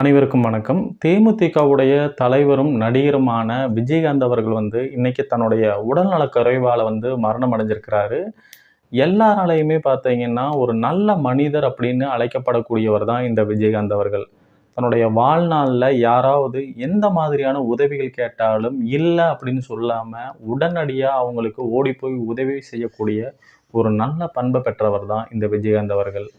அனைவருக்கும் வணக்கம். தேமுதிகவுடைய தலைவரும் நடிகருமான விஜயகாந்த் அவர்கள் வந்து இன்னைக்கு தன்னுடைய உடல்நலக் குறைவால் வந்து மரணம் அடைஞ்சிருக்கிறாரு. எல்லாராலையுமே பார்த்தீங்கன்னா ஒரு நல்ல மனிதர் அப்படின்னு அழைக்கப்படக்கூடியவர் தான் இந்த விஜயகாந்த் அவர்கள். தன்னுடைய வாழ்நாளில் யாராவது எந்த மாதிரியான உதவிகள் கேட்டாலும் இல்லை அப்படின்னு சொல்லாமல் உடனடியாக அவங்களுக்கு ஓடி போய் உதவி செய்யக்கூடிய ஒரு நல்ல பண்பை பெற்றவர் தான் இந்த விஜயகாந்த் அவர்கள்.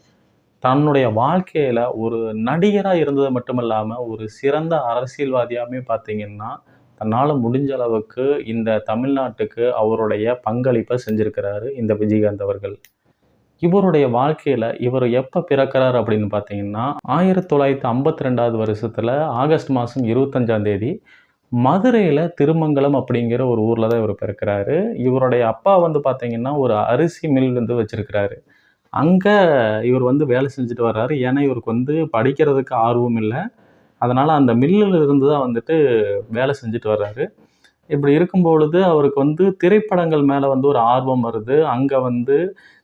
தன்னுடைய வாழ்க்கையில் ஒரு நடிகராக இருந்தது மட்டும் இல்லாமல் ஒரு சிறந்த அரசியல்வாதியாகவே பார்த்தீங்கன்னா தன்னால் முடிஞ்ச அளவுக்கு இந்த தமிழ்நாட்டுக்கு அவருடைய பங்களிப்பை செஞ்சுருக்கிறாரு இந்த விஜயகாந்த் அவர்கள். இவருடைய வாழ்க்கையில் இவர் எப்போ பிறக்கிறார் அப்படின்னு பார்த்தீங்கன்னா ஆயிரத்தி தொள்ளாயிரத்தி ஐம்பத்தி ரெண்டாவது வருஷத்தில் ஆகஸ்ட் மாதம் இருபத்தஞ்சாம் தேதி மதுரையில் திருமங்கலம் அப்படிங்கிற ஒரு ஊரில் தான் இவர் பிறக்கிறாரு. இவருடைய அப்பா வந்து பார்த்தீங்கன்னா ஒரு அரிசி மில் வந்து வச்சுருக்கிறாரு. அங்கே இவர் வந்து வேலை செஞ்சுட்டு வர்றாரு. ஏன்னா இவருக்கு வந்து படிக்கிறதுக்கு ஆர்வம் இல்லை. அதனால் அந்த மில்லில் இருந்து தான் வந்துட்டு வேலை செஞ்சுட்டு வர்றாரு. இப்படி இருக்கும் பொழுது அவருக்கு வந்து திரைப்படங்கள் மேலே வந்து ஒரு ஆர்வம் வருது. அங்கே வந்து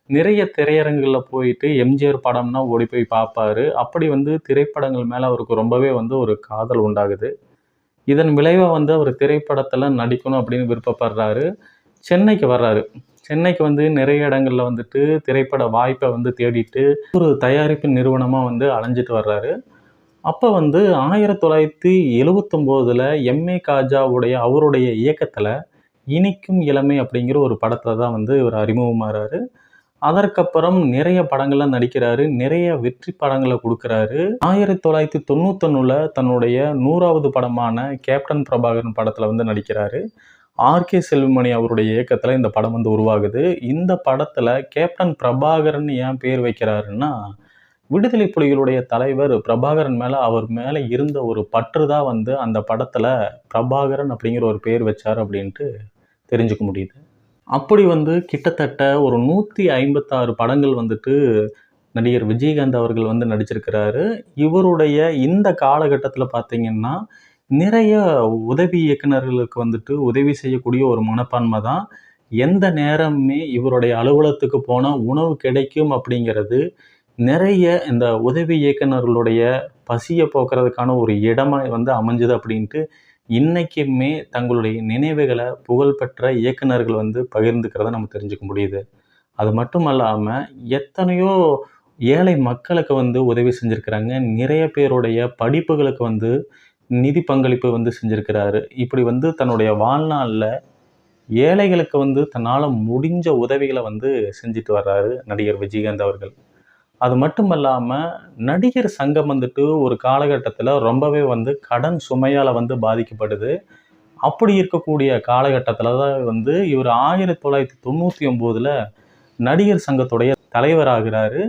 நிறைய திரையரங்குகளில் போயிட்டு எம்ஜிஆர் படம்னா ஓடி போய் பார்ப்பாரு அப்படி வந்து திரைப்படங்கள் மேலே அவருக்கு ரொம்பவே வந்து ஒரு காதல் உண்டாகுது. இதன் விளைவாக வந்து அவர் திரைப்படத்தில் நடிக்கணும் அப்படின்னு விருப்பப்படுறாரு. சென்னைக்கு வர்றாரு. சென்னைக்கு வந்து நிறைய இடங்களில் வந்துட்டு திரைப்பட வாய்ப்பை வந்து தேடிட்டு ஒரு தயாரிப்பு நிறுவனமாக வந்து அலைஞ்சிட்டு வர்றாரு. அப்போ வந்து ஆயிரத்தி தொள்ளாயிரத்தி எழுவத்தொம்போதில் எம்ஏ காஜாவுடைய அவருடைய இயக்கத்தில் இனிக்கும் இளமை அப்படிங்கிற ஒரு படத்தில் தான் வந்து இவர் அறிமுகமாகிறாரு அதற்கப்புறம் நிறைய படங்கள்லாம் நடிக்கிறாரு நிறைய வெற்றி படங்களை கொடுக்குறாரு. ஆயிரத்தி தொள்ளாயிரத்தி தொண்ணூத்தொன்னுல தன்னுடைய நூறாவது படமான கேப்டன் பிரபாகரன் படத்தில் வந்து நடிக்கிறாரு. ஆர்கே செல்வமணி அவருடைய இயக்கத்தில் இந்த படம் வந்து உருவாகுது. இந்த படத்தில் கேப்டன் பிரபாகரன் ஏன் பேர் வைக்கிறாருன்னா விடுதலை புலிகளுடைய தலைவர் பிரபாகரன் மேலே அவர் மேலே இருந்த ஒரு பற்று தான் வந்து அந்த படத்தில் பிரபாகரன் அப்படிங்கிற ஒரு பேர் வச்சார் அப்படின்ட்டு தெரிஞ்சுக்க முடியுது. அப்படி வந்து கிட்டத்தட்ட ஒரு நூற்றி ஐம்பத்தாறு படங்கள் வந்துட்டு நடிகர் விஜயகாந்த் அவர்கள் வந்து நடிச்சிருக்கிறாரு. இவருடைய இந்த காலகட்டத்தில் பார்த்தீங்கன்னா நிறைய உதவி இயக்குனர்களுக்கு வந்துட்டு உதவி செய்யக்கூடிய ஒரு மனப்பான்மை தான் எந்த நேரமுமே இவருடைய அலுவலகத்துக்கு போனால் உணவு கிடைக்கும் அப்படிங்கிறது நிறைய இந்த உதவி இயக்குனர்களுடைய பசியை போக்குறதுக்கான ஒரு இடமாக வந்து அமைஞ்சுது அப்படின்ட்டு இன்றைக்குமே தங்களுடைய நினைவுகளை புகழ்பெற்ற இயக்குனர்கள் வந்து பகிர்ந்துக்கிறத நம்ம தெரிஞ்சுக்க முடியுது. அது மட்டும் அல்லாமல் எத்தனையோ ஏழை மக்களுக்கு வந்து உதவி செஞ்சுருக்கிறாங்க. நிறைய பேருடைய படிப்புகளுக்கு வந்து நிதி பங்களிப்பு வந்து செஞ்சுருக்கிறாரு. இப்படி வந்து தன்னுடைய வாழ்நாளில் ஏழைகளுக்கு வந்து தன்னால் முடிஞ்ச உதவிகளை வந்து செஞ்சுட்டு வர்றாரு நடிகர் விஜயகாந்த் அவர்கள். அது மட்டும் இல்லாமல் நடிகர் சங்கம் வந்துட்டு ஒரு காலகட்டத்தில் ரொம்பவே வந்து கடன் சுமையால் வந்து பாதிக்கப்படுது. அப்படி இருக்கக்கூடிய காலகட்டத்தில் தான் வந்து இவர் ஆயிரத்தி தொள்ளாயிரத்தி தொண்ணூற்றி ஒம்போதில் நடிகர் சங்கத்துடைய தலைவராகிறாரு.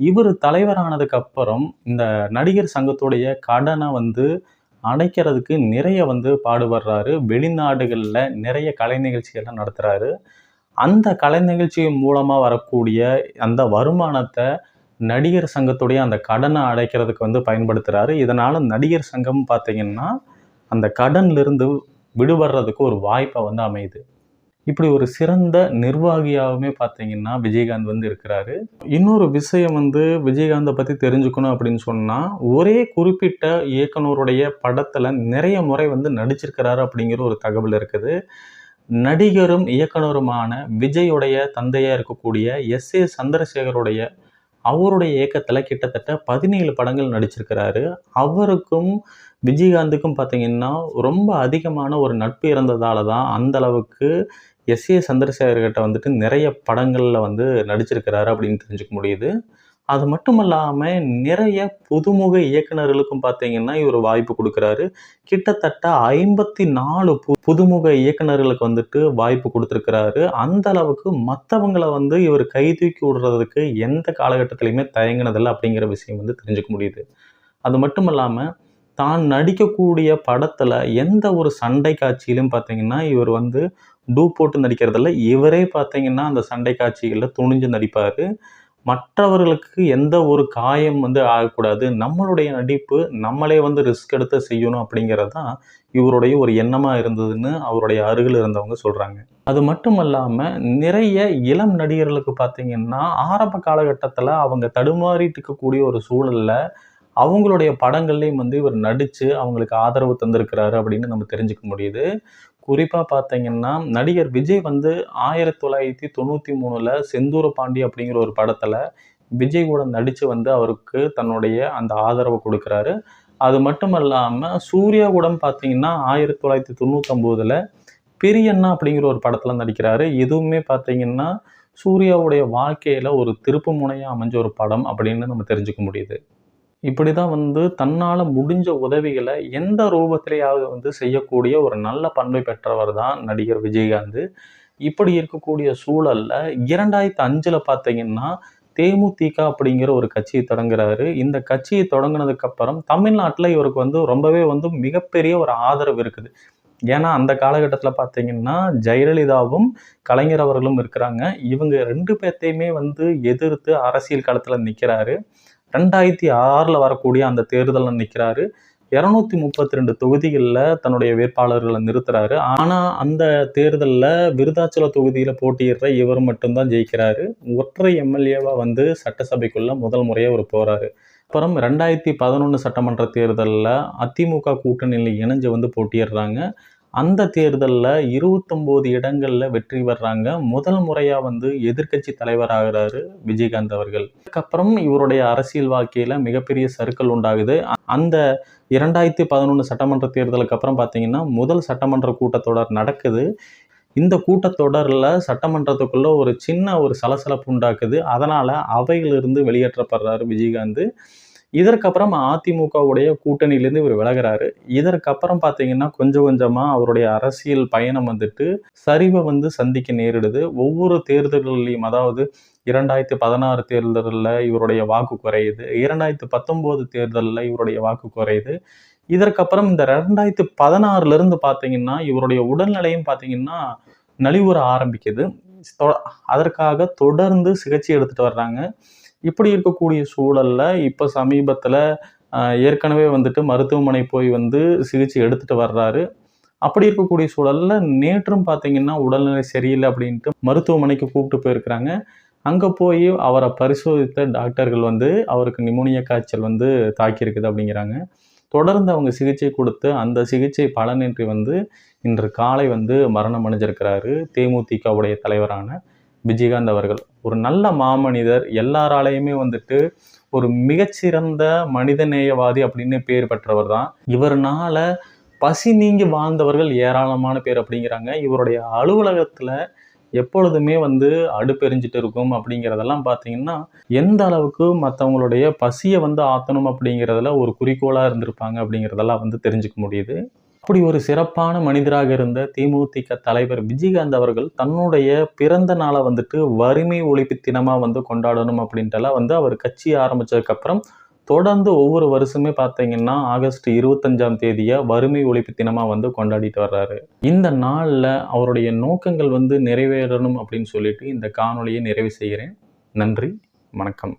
இவர் தலைவரானதுக்கப்புறம் இந்த நடிகர் சங்கத்துடைய கடனை வந்து அடைக்கிறதுக்கு நிறைய வந்து பாடுபடுறாரு. வெளிநாடுகளில் நிறைய கலை நிகழ்ச்சிகள்லாம் நடத்துகிறாரு அந்த கலை நிகழ்ச்சி மூலமாக வரக்கூடிய அந்த வருமானத்தை நடிகர் சங்கத்துடைய அந்த கடனை அடைக்கிறதுக்கு வந்து பயன்படுத்துகிறாரு இதனால் நடிகர் சங்கம் பார்த்தீங்கன்னா அந்த கடன்லேருந்து விடுபடுறதுக்கு ஒரு வாய்ப்பை வந்து அமையுது. இப்படி ஒரு சிறந்த நிர்வாகியாகவுமே பார்த்தீங்கன்னா விஜயகாந்த் வந்து இருக்கிறாரு. இன்னொரு விஷயம் வந்து விஜயகாந்தை பற்றி தெரிஞ்சுக்கணும் அப்படின்னு சொன்னால் ஒரே குறிப்பிட்ட இயக்குனருடைய படத்தில் நிறைய முறை வந்து நடிச்சிருக்கிறாரு அப்படிங்கிற ஒரு தகவல் இருக்குது. நடிகரும் இயக்குனருமான விஜயுடைய தந்தையாக இருக்கக்கூடிய எஸ் ஏ சந்திரசேகருடைய அவருடைய இயக்கத்தில் கிட்டத்தட்ட பதினேழு படங்கள் நடிச்சிருக்கிறாரு. அவருக்கும் விஜயகாந்துக்கும் பார்த்தீங்கன்னா ரொம்ப அதிகமான ஒரு நட்பு இருந்ததால தான் அந்த அளவுக்கு எஸ் ஏ சந்திரசேகர்கிட்ட வந்துட்டு நிறைய படங்களில் வந்து நடிச்சிருக்கிறாரு அப்படின்னு தெரிஞ்சுக்க முடியுது. அது மட்டும் இல்லாமல் நிறைய புதுமுக இயக்குனர்களுக்கும் பார்த்தீங்கன்னா இவர் வாய்ப்பு கொடுக்குறாரு. கிட்டத்தட்ட ஐம்பத்தி நாலு பு புதுமுக இயக்குனர்களுக்கு வந்துட்டு வாய்ப்பு கொடுத்துருக்கிறாரு. அந்த அளவுக்கு மற்றவங்களை வந்து இவர் கை தூக்கி விடுறதுக்கு எந்த காலகட்டத்திலையுமே தயங்கினதில்லை அப்படிங்கிற விஷயம் வந்து தெரிஞ்சுக்க முடியுது. அது மட்டும் இல்லாமல் தான் நடிக்கக்கூடிய படத்தில் எந்த ஒரு சண்டை காட்சியிலும் பார்த்தீங்கன்னா இவர் வந்து டூ போட்டு நடிக்கிறதில்ல. இவரே பார்த்தீங்கன்னா அந்த சண்டை காட்சிகளில் துணிஞ்சு நடிப்பார். மற்றவர்களுக்கு எந்த ஒரு காயம் வந்து ஆகக்கூடாது. நம்மளுடைய நடிப்பு நம்மளே வந்து ரிஸ்க் எடுத்து செய்யணும் அப்படிங்கிறது தான் இவருடைய ஒரு எண்ணமாக இருந்ததுன்னு அவருடைய அருகில் இருந்தவங்க சொல்கிறாங்க அது மட்டும் இல்லாமல் நிறைய இளம் நடிகர்களுக்கு பார்த்தீங்கன்னா ஆரம்ப காலகட்டத்தில் அவங்க தடுமாறிட்டு இருக்கக்கூடிய ஒரு சூழலில் அவங்களுடைய படங்கள்லேயும் வந்து இவர் நடித்து அவங்களுக்கு ஆதரவு தந்திருக்கிறாரு அப்படின்னு நம்ம தெரிஞ்சுக்க முடியுது. குறிப்பாக பார்த்தீங்கன்னா நடிகர் விஜய் வந்து ஆயிரத்தி தொள்ளாயிரத்தி தொண்ணூற்றி மூணில் செந்தூர பாண்டி அப்படிங்கிற ஒரு படத்தில் விஜய் கூட நடித்து வந்து அவருக்கு தன்னுடைய அந்த ஆதரவை கொடுக்குறாரு. அது மட்டும் இல்லாமல் சூர்யா கூட பார்த்தீங்கன்னா ஆயிரத்தி தொள்ளாயிரத்தி தொண்ணூற்றொம்போதில் பெரியண்ணா அப்படிங்கிற ஒரு படத்தில் நடிக்கிறாரு. இதுவுமே பார்த்தீங்கன்னா சூர்யாவுடைய வாழ்க்கையில் ஒரு திருப்பு முனையாக அமைஞ்ச ஒரு படம் அப்படின்னு நம்ம தெரிஞ்சுக்க முடியுது. இப்படி தான் வந்து தன்னால் முடிஞ்ச உதவிகளை எந்த ரூபத்திலேயாவது வந்து செய்யக்கூடிய ஒரு நல்ல பண்பை பெற்றவர் தான் நடிகர் விஜயகாந்த். இப்படி இருக்கக்கூடிய சூழலில் இரண்டாயிரத்தி அஞ்சில் பார்த்தீங்கன்னா தேமுதிக அப்படிங்கிற ஒரு கட்சியை தொடங்குறாரு. இந்த கட்சியை தொடங்கினதுக்கு அப்புறம் தமிழ்நாட்டில் இவருக்கு வந்து ரொம்பவே வந்து மிகப்பெரிய ஒரு ஆதரவு இருக்குது. ஏன்னா அந்த காலகட்டத்தில் பார்த்தீங்கன்னா ஜெயலலிதாவும் கலைஞர் அவர்களும் இருக்கிறாங்க. இவங்க ரெண்டு பேர்த்தையுமே வந்து எதிர்த்து அரசியல் களத்தில் நிற்கிறாரு ரெண்டாயிரத்தி ஆறில் வரக்கூடிய அந்த தேர்தலில் நிற்கிறாரு இரநூத்தி முப்பத்தி ரெண்டு தொகுதிகளில் தன்னுடைய வேட்பாளர்களை நிறுத்துறாரு. ஆனால் அந்த தேர்தலில் விருதாச்சல தொகுதியில் போட்டியிடுற இவர் மட்டும்தான் ஜெயிக்கிறாரு. ஒற்றை எம்எல்ஏவாக வந்து சட்டசபைக்குள்ளே முதல் முறையாக அவர் போகிறாரு அப்புறம் ரெண்டாயிரத்தி பதினொன்று சட்டமன்ற தேர்தலில் அதிமுக கூட்டணியில் இணைஞ்சு வந்து போட்டியிடுறாங்க. அந்த தேர்தலில் இருபத்தொம்போது இடங்களில் வெற்றி பெறாங்க முதல் முறையாக வந்து எதிர்க்கட்சி தலைவராகிறாரு விஜயகாந்த் அவர்கள். அதுக்கப்புறம் இவருடைய அரசியல் வாழ்க்கையில் மிகப்பெரிய சறுக்கல் உண்டாகுது. அந்த இரண்டாயிரத்தி பதினொன்று சட்டமன்ற தேர்தலுக்கு அப்புறம் பார்த்தீங்கன்னா முதல் சட்டமன்ற கூட்டத்தொடர் நடக்குது. இந்த கூட்டத்தொடரில் சட்டமன்றத்துக்குள்ள ஒரு சின்ன ஒரு சலசலப்பு உண்டாக்குது. அதனால் அவையிலிருந்து வெளியேற்றப்படுறாரு விஜயகாந்த். இதற்கப்புறம் அதிமுகவுடைய கூட்டணியிலேருந்து இவர் விலகிறாரு. இதற்கப்புறம் பார்த்தீங்கன்னா கொஞ்சம் கொஞ்சமாக அவருடைய அரசியல் பயணம் வந்துட்டு சரிவை வந்து சந்திக்க நேரிடுது. ஒவ்வொரு தேர்தல்கள்லையும் அதாவது இரண்டாயிரத்தி பதினாறு தேர்தலில் இவருடைய வாக்கு குறையுது. இரண்டாயிரத்தி பத்தொம்போது தேர்தலில் இவருடைய வாக்கு குறையுது. இதற்கப்புறம் இந்த ரெண்டாயிரத்தி பதினாறுலேருந்து பார்த்தீங்கன்னா இவருடைய உடல்நிலையும் பார்த்தீங்கன்னா நலிவுற ஆரம்பிக்குது. அதற்காக தொடர்ந்து சிகிச்சை எடுத்துகிட்டு வர்றாங்க. இப்படி இருக்கக்கூடிய சூழலில் இப்போ சமீபத்தில் ஏற்கனவே வந்துட்டு மருத்துவமனை போய் வந்து சிகிச்சை எடுத்துகிட்டு வர்றாரு. அப்படி இருக்கக்கூடிய சூழலில் நேற்றும் பார்த்தீங்கன்னா உடல்நிலை சரியில்லை அப்படின்ட்டு மருத்துவமனைக்கு கூப்பிட்டு போயிருக்கிறாங்க. அங்கே போய் அவரை பரிசோதித்த டாக்டர்கள் வந்து அவருக்கு நிமோனியா காய்ச்சல் வந்து தாக்கியிருக்குது அப்படிங்கிறாங்க. தொடர்ந்து அவங்க சிகிச்சை கொடுத்து அந்த சிகிச்சை பலனின்றி வந்து இன்று காலை வந்து மரணம் அடைஞ்சிருக்கிறாரு. தேமுதிகவுடைய தலைவரான விஜயகாந்த் அவர்கள். ஒரு நல்ல மாமனிதர் எல்லாராலையுமே வந்துட்டு ஒரு மிகச்சிறந்த மனிதநேயவாதி அப்படின்னு பேர் பெற்றவர் தான் இவர்னால பசி நீங்கி வாழ்ந்தவர்கள் ஏராளமான பேர் அப்படிங்கிறாங்க. இவருடைய அலுவலகத்தில் எப்பொழுதுமே வந்து அடுப்பெரிஞ்சிட்டு இருக்கும் அப்படிங்கிறதெல்லாம் பார்த்தீங்கன்னா எந்த அளவுக்கு மற்றவங்களுடைய பசியை வந்து ஆற்றணும் அப்படிங்கிறதுல ஒரு குறிக்கோளாக இருந்திருப்பாங்க அப்படிங்கிறதெல்லாம் வந்து தெரிஞ்சுக்க முடியுது. அப்படி ஒரு சிறப்பான மனிதராக இருந்த தேமுதிக தலைவர் விஜயகாந்த் அவர்கள் தன்னுடைய பிறந்த நாளை வந்துட்டு வறுமை ஒழிப்பு தினமாக வந்து கொண்டாடணும் அப்படின்ட்டுலாம் வந்து அவர் கட்சி ஆரம்பித்ததுக்கப்புறம் தொடர்ந்து ஒவ்வொரு வருஷமே பார்த்தீங்கன்னா ஆகஸ்ட் இருபத்தஞ்சாம் தேதியை வறுமை ஒழிப்பு தினமாக வந்து கொண்டாடிட்டு வர்றாரு. இந்த நாளில் அவருடைய நோக்கங்கள் வந்து நிறைவேறணும் அப்படின்னு சொல்லிட்டு இந்த காணொலியை நிறைவு செய்கிறேன். நன்றி வணக்கம்.